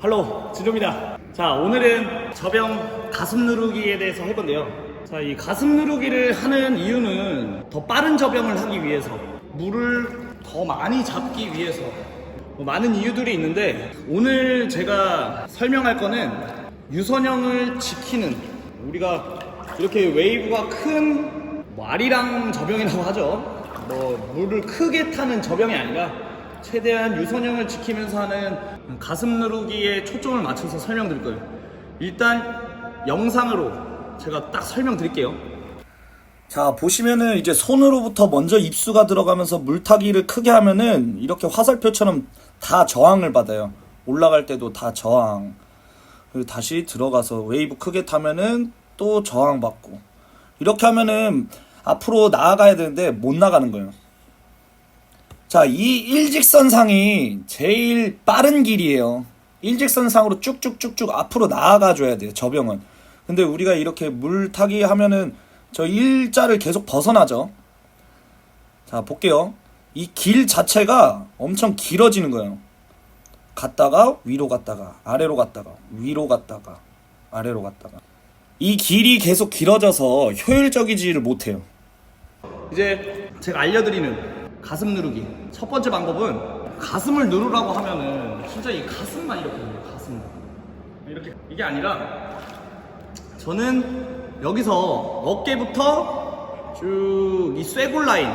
할로 진조입니다. 자 오늘은 저병 가슴 누르기에 대해서 할 건데요. 자 이 가슴 누르기를 하는 이유는 더 빠른 저병을 하기 위해서 물을 더 많이 잡기 위해서 뭐 많은 이유들이 있는데 오늘 제가 설명할 거는 유선형을 지키는 우리가 이렇게 웨이브가 큰뭐 아리랑 저병이라고 하죠. 뭐 물을 크게 타는 저병이 아니라 최대한 유선형을 지키면서 하는 가슴 누르기에 초점을 맞춰서 설명드릴 거예요. 일단 영상으로 제가 딱 설명드릴게요. 자 보시면은 이제 손으로부터 먼저 입수가 들어가면서 물타기를 크게 하면은 이렇게 화살표처럼 다 저항을 받아요 올라갈 때도 다 저항 그리고 다시 들어가서 웨이브 크게 타면은 또 저항 받고 이렇게 하면은 앞으로 나아가야 되는데 못 나가는 거예요 자 이 일직선상이 제일 빠른 길이에요 일직선상으로 쭉쭉쭉쭉 앞으로 나아가 줘야 돼요 저병은 근데 우리가 이렇게 물타기 하면은 저 일자를 계속 벗어나죠. 자, 볼게요. 이 길 자체가 엄청 길어지는 거예요. 갔다가 위로 갔다가 아래로 갔다가 위로 갔다가 아래로 갔다가 이 길이 계속 길어져서 효율적이지를 못해요. 이제 제가 알려드리는 가슴 누르기. 첫 번째 방법은 가슴을 누르라고 하면은 진짜 이 가슴만 이렇게 해요 가슴. 이렇게. 이게 아니라 저는 여기서 어깨부터 쭉 이 쇄골 라인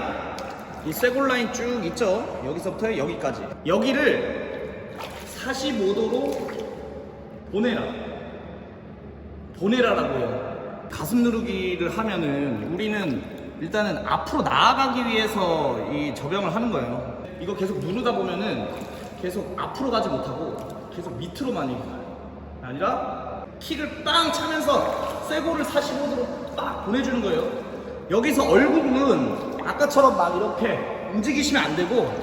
이 쇄골 라인 쭉 있죠? 여기서부터 여기까지. 여기를 45도로 보내라. 보내라라고 해요. 가슴 누르기를 하면은 우리는 일단은 앞으로 나아가기 위해서 이 저병을 하는 거예요. 이거 계속 누르다 보면은 계속 앞으로 가지 못하고 계속 밑으로만 이렇게 가요. 아니라 킥을 빵 차면서 쇄골을 45도로 빡 보내주는 거예요. 여기서 얼굴은 아까처럼 막 이렇게 움직이시면 안 되고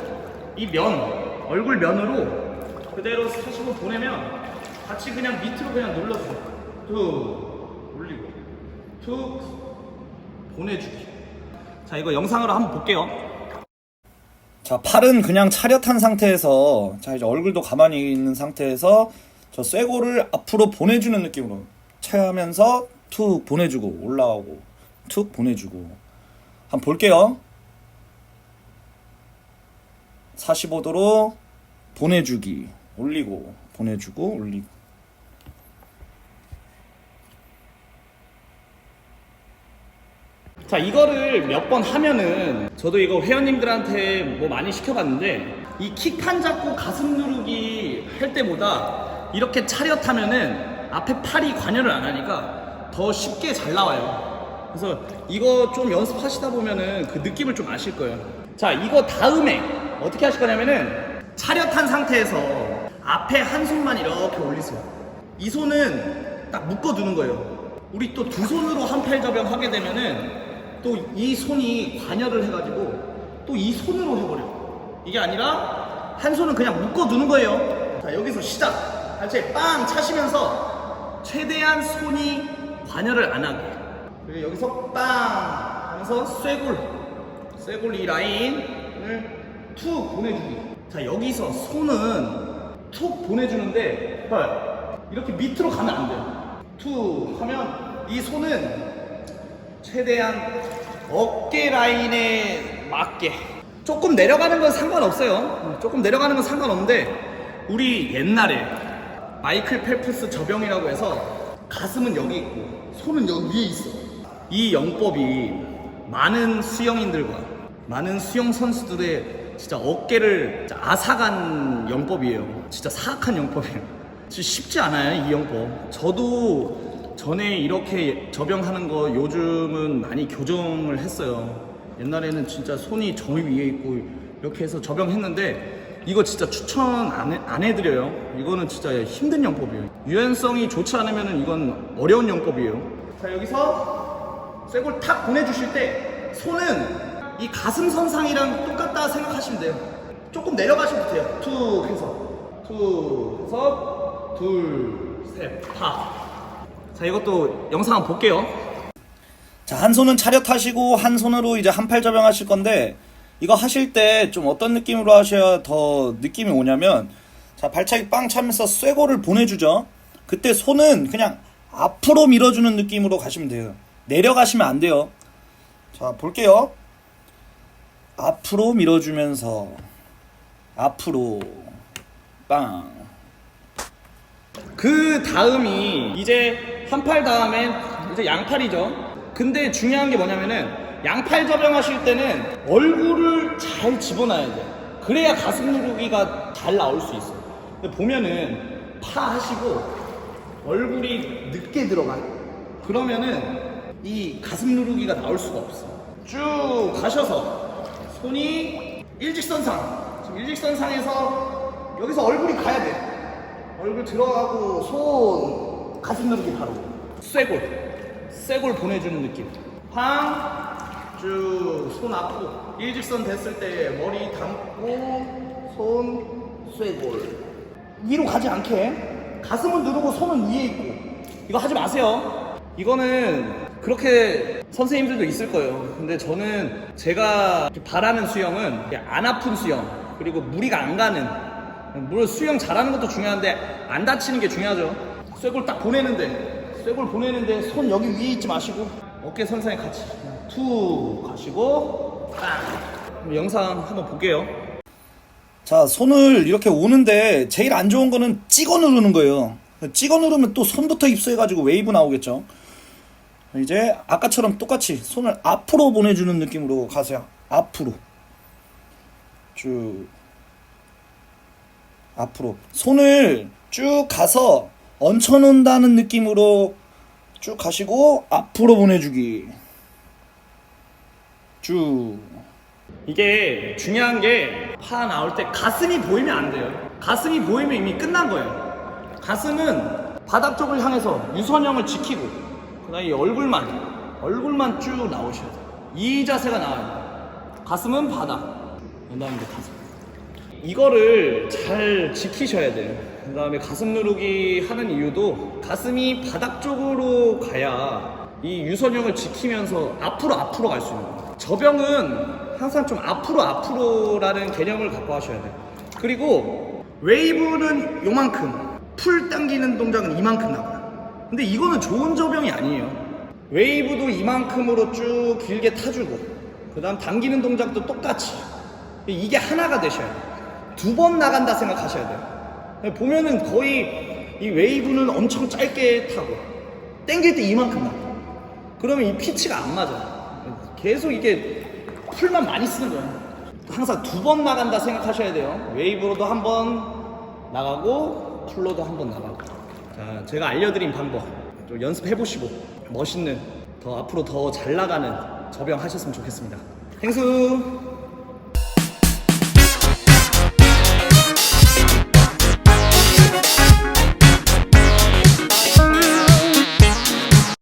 이 면, 얼굴 면으로 그대로 45도 보내면 같이 그냥 밑으로 그냥 눌러주세요. 툭 올리고 툭 보내주기. 자 이거 영상으로 한번 볼게요. 자, 팔은 그냥 차렷한 상태에서 자, 이제 얼굴도 가만히 있는 상태에서 저 쇄골을 앞으로 보내주는 느낌으로 차면서 툭 보내주고 올라오고 툭 보내주고 한번 볼게요. 45도로 보내주기 올리고 보내주고 올리고 자 이거를 몇 번 하면은 저도 이거 회원님들한테 뭐 많이 시켜봤는데 이 킥 판 잡고 가슴 누르기 할 때보다 이렇게 차렷하면은 앞에 팔이 관여를 안 하니까 더 쉽게 잘 나와요. 그래서 이거 좀 연습하시다 보면은 그 느낌을 좀 아실 거예요. 자 이거 다음에 어떻게 하실 거냐면은 차렷한 상태에서 앞에 한 손만 이렇게 올리세요. 이 손은 딱 묶어두는 거예요. 우리 또 두 손으로 한팔 저병 하게 되면은 또 이 손이 관여를 해가지고 또 이 손으로 해버려. 이게 아니라 한 손은 그냥 묶어 두는 거예요. 자 여기서 시작. 같이 빵 차시면서 최대한 손이 관여를 안 하게. 그리고 여기서 빵 하면서 쇄골, 쇄골 이 라인을 툭 보내주기. 자 여기서 손은 툭 보내주는데 헐, 이렇게 밑으로 가면 안 돼요. 툭 하면 이 손은 최대한 어깨 라인에 맞게 조금 내려가는 건 상관없어요. 조금 내려가는 건 상관없는데 우리 옛날에 마이클 펠프스 저병이라고 해서 가슴은 여기 있고 손은 여기 위에 있어. 이 영법이 많은 수영인들과 많은 수영 선수들의 진짜 어깨를 진짜 아삭한 영법이에요. 진짜 사악한 영법이에요. 진짜 쉽지 않아요, 이 영법. 저도 전에 이렇게 저병하는 거 요즘은 많이 교정을 했어요. 옛날에는 진짜 손이 저 위에 있고 이렇게 해서 저병했는데 이거 진짜 추천 안, 해, 안 해드려요. 이거는 진짜 힘든 영법이에요. 유연성이 좋지 않으면 이건 어려운 영법이에요. 자, 여기서 쇄골 탁 보내주실 때 손은 이 가슴 선상이랑 똑같다 생각하시면 돼요. 조금 내려가시면 돼요. 툭 해서 툭 해서 둘, 셋, 파. 자 이것도 영상 한번 볼게요. 자, 한 손은 차렷하시고 한 손으로 이제 한팔 저병 하실 건데 이거 하실 때 좀 어떤 느낌으로 하셔야 더 느낌이 오냐면 자, 발차기 빵 차면서 쇠고를 보내주죠. 그때 손은 그냥 앞으로 밀어주는 느낌으로 가시면 돼요. 내려가시면 안 돼요. 자, 볼게요. 앞으로 밀어주면서 앞으로 빵. 그 다음이 이제 한 팔 다음엔 이제 양팔이죠. 근데 중요한 게 뭐냐면은 양팔 접영하실 때는 얼굴을 잘 집어넣어야 돼. 그래야 가슴 누르기가 잘 나올 수 있어. 근데 보면은 파 하시고 얼굴이 늦게 들어가. 그러면은 이 가슴 누르기가 나올 수가 없어. 쭉 가셔서 손이 일직선상. 지금 일직선상에서 여기서 얼굴이 가야 돼. 얼굴 들어가고 손 가슴 누르기 바로. 쇠골. 쇠골 보내주는 느낌. 팡쭉손 앞으로. 일직선 됐을 때 머리 감고 손 쇠골. 위로 가지 않게. 가슴은 누르고 손은 위에 있고. 이거 하지 마세요. 이거는 그렇게 선생님들도 있을 거예요. 근데 저는 제가 바라는 수영은 안 아픈 수영 그리고 무리가 안 가는. 물론 수영 잘하는 것도 중요한데 안 다치는 게 중요하죠. 쇠골 딱 보내는데 쇠골 보내는데 손 여기 위에 있지 마시고 어깨 선상에 같이 툭 가시고 딱 그럼 영상 한번 볼게요. 자, 손을 이렇게 오는데 제일 안 좋은 거는 찍어 누르는 거예요. 찍어 누르면 또 손부터 입수해가지고 웨이브 나오겠죠. 이제 아까처럼 똑같이 손을 앞으로 보내주는 느낌으로 가세요. 앞으로. 쭉. 앞으로. 손을 쭉 가서 얹혀놓는다는 느낌으로 쭉 가시고 앞으로 보내주기. 쭉. 이게 중요한 게 파 나올 때 가슴이 보이면 안 돼요. 가슴이 보이면 이미 끝난 거예요. 가슴은 바닥 쪽을 향해서 유선형을 지키고 그다음에 이 얼굴만 얼굴만 쭉 나오셔야 돼요. 이 자세가 나와야 돼요. 가슴은 바닥. 그다음에 가슴. 이거를 잘 지키셔야 돼요. 그 다음에 가슴 누르기 하는 이유도 가슴이 바닥 쪽으로 가야 이 유선형을 지키면서 앞으로 앞으로 갈 수 있는 거예요. 저병은 항상 좀 앞으로 앞으로라는 개념을 갖고 하셔야 돼요. 그리고 웨이브는 요만큼, 풀 당기는 동작은 이만큼 나가요. 근데 이거는 좋은 저병이 아니에요. 웨이브도 이만큼으로 쭉 길게 타주고, 그 다음 당기는 동작도 똑같이. 이게 하나가 되셔야 돼요. 두 번 나간다 생각하셔야 돼요. 보면은 거의 이 웨이브는 엄청 짧게 타고 땡길 때 이만큼 나가. 그러면 이 피치가 안 맞아. 계속 이게 풀만 많이 쓰는 거야. 항상 두 번 나간다 생각하셔야 돼요. 웨이브로도 한 번 나가고 풀로도 한 번 나가고. 자, 제가 알려드린 방법 좀 연습해 보시고 멋있는 더 앞으로 더 잘 나가는 저병 하셨으면 좋겠습니다. 행수.